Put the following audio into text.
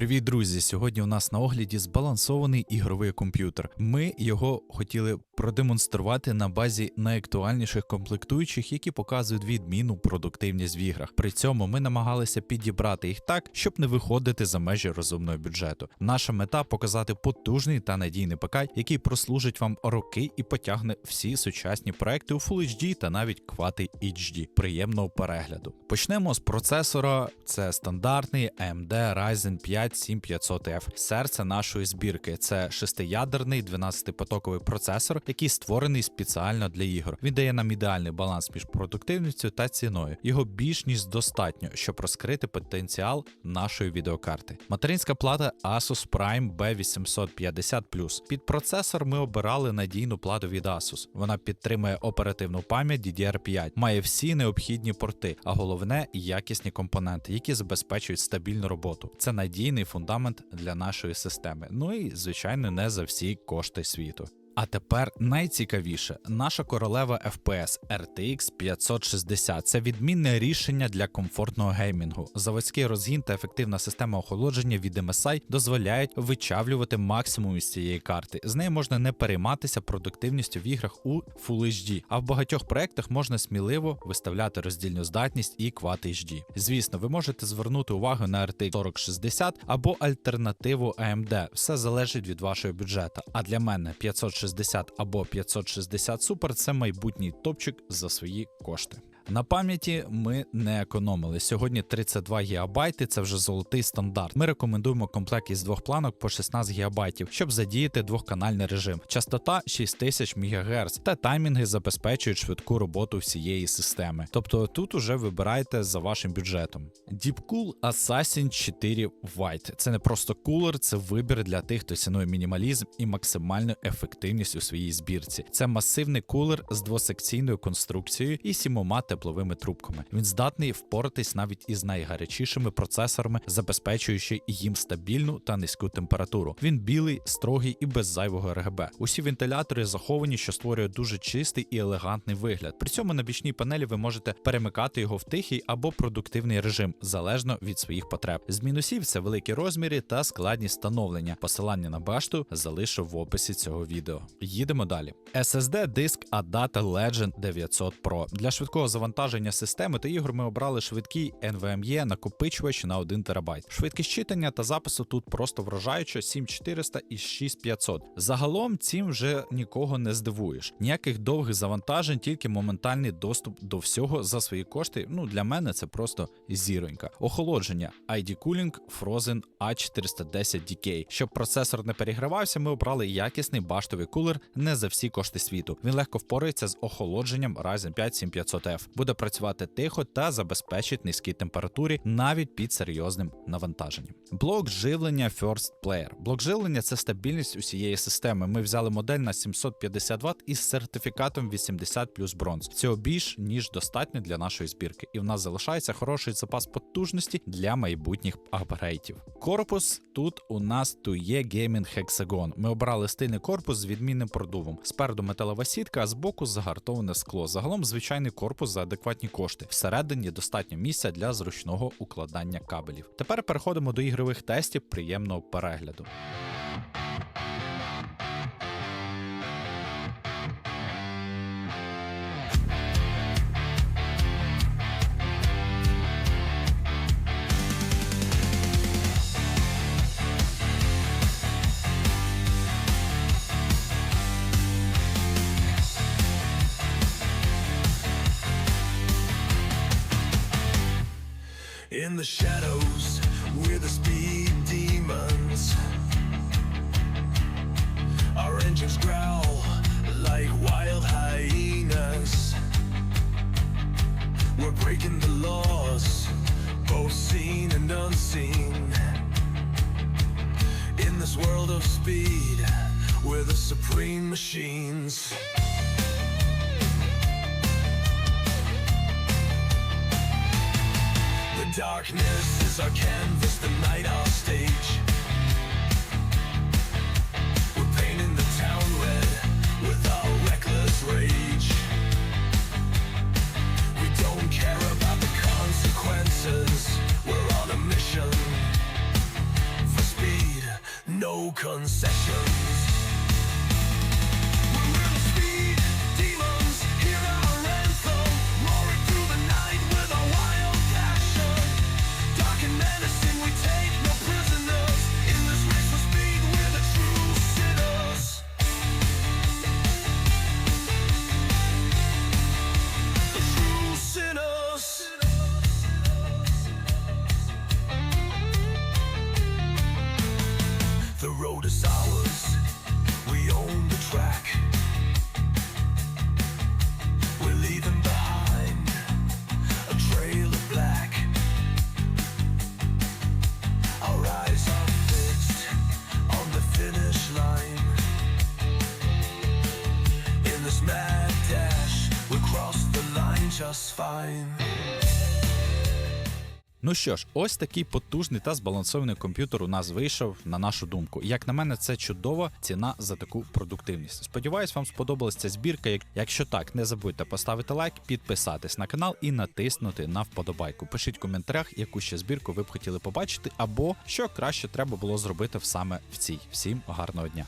Привіт, друзі! Сьогодні у нас на огляді збалансований ігровий комп'ютер. Ми його хотіли продемонструвати на базі найактуальніших комплектуючих, які показують відмінну продуктивність в іграх. При цьому ми намагалися підібрати їх так, щоб не виходити за межі розумного бюджету. Наша мета показати потужний та надійний ПК, який прослужить вам роки і потягне всі сучасні проекти у Full HD та навіть Quad HD. Приємного перегляду. Почнемо з процесора. Це стандартний AMD Ryzen 5 7500F. Серце нашої збірки це шестиядерний 12-потоковий процесор, який створений спеціально для ігор. Він дає нам ідеальний баланс між продуктивністю та ціною. Його більш ніж достатньо, щоб розкрити потенціал нашої відеокарти. Материнська плата Asus Prime B850 Під процесор ми обирали надійну плату від Asus. Вона підтримує оперативну пам'ять DDR5, має всі необхідні порти, а головне якісні компоненти, які забезпечують стабільну роботу. Це надійний фундамент для нашої системи. Ну і звичайно, не за всі кошти світу. А тепер найцікавіше, наша королева FPS RTX 560 це відмінне рішення для комфортного геймінгу. Заводський розгін та ефективна система охолодження від MSI дозволяють вичавлювати максимум із цієї карти. З нею можна не перейматися продуктивністю в іграх у Full HD, а в багатьох проектах можна сміливо виставляти роздільну здатність і Quad HD. Звісно, ви можете звернути увагу на RTX 4060 або альтернативу AMD. Все залежить від вашого бюджету. А для мене 560 або 560 Super це майбутній топчик за свої кошти. На пам'яті ми не економили. Сьогодні 32 ГБ це вже золотий стандарт. Ми рекомендуємо комплект із двох планок по 16 ГБ, щоб задіяти двохканальний режим. Частота 6000 МГц та таймінги забезпечують швидку роботу всієї системи. Тобто тут уже вибирайте за вашим бюджетом. Deepcool Assassin 4 White. Це не просто кулер, це вибір для тих, хто цінує мінімалізм і максимальну ефективність у своїй збірці. Це масивний кулер з двосекційною конструкцією і сімома трубками. Він здатний впоратись навіть із найгарячішими процесорами, забезпечуючи їм стабільну та низьку температуру. Він білий, строгий і без зайвого РГБ. Усі вентилятори заховані, що створює дуже чистий і елегантний вигляд. При цьому на бічній панелі ви можете перемикати його в тихий або продуктивний режим, залежно від своїх потреб. З мінусів це великі розміри та складність встановлення. Посилання на башту залишу в описі цього відео. Їдемо далі. SSD диск ADATA Legend 900 Pro. Для швидкого завантаження системи та ігор ми обрали швидкий NVMe накопичувач на 1 ТБ. Швидкість читання та запису тут просто вражаюча 7400 і 6500. Загалом цим вже нікого не здивуєш. Ніяких довгих завантажень, тільки моментальний доступ до всього за свої кошти. Ну для мене це просто зіронька. Охолодження ID Cooling Frozen A410DK. Щоб процесор не перегравався, ми обрали якісний баштовий кулер не за всі кошти світу. Він легко впорається з охолодженням Ryzen 5 7500F. Буде працювати тихо та забезпечить низькі температури навіть під серйозним навантаженням. Блок живлення First Player. Блок живлення це стабільність усієї системи. Ми взяли модель на 750 Вт із сертифікатом 80 плюс бронз. Цього більш ніж достатньо для нашої збірки, і в нас залишається хороший запас потужності для майбутніх апгрейтів. Корпус тут у нас Tuye Gaming Hexagon. Ми обрали стильний корпус з відмінним продувом. Спереду металова сітка, а збоку загартоване скло. Загалом звичайний корпус за адекватні кошти. Всередині достатньо місця для зручного укладання кабелів. Тепер переходимо до ігрових тестів приємного перегляду. In the shadows, we're the speed demons. Our engines growl like wild hyenas. We're breaking the laws, both seen and unseen. In this world of speed, we're the supreme machines. Darkness is our canvas, the night road is ours. We own the track. We're leaving behind a trail of black. Our eyes are fixed on the finish line. In this mad dash, we cross the line just fine. Ну що ж, ось такий потужний та збалансований комп'ютер у нас вийшов, на нашу думку. Як на мене, це чудова ціна за таку продуктивність. Сподіваюсь, вам сподобалася збірка. Якщо так, не забудьте поставити лайк, підписатись на канал і натиснути на вподобайку. Пишіть в коментарях, яку ще збірку ви б хотіли побачити, або що краще треба було зробити саме в цій. Всім гарного дня!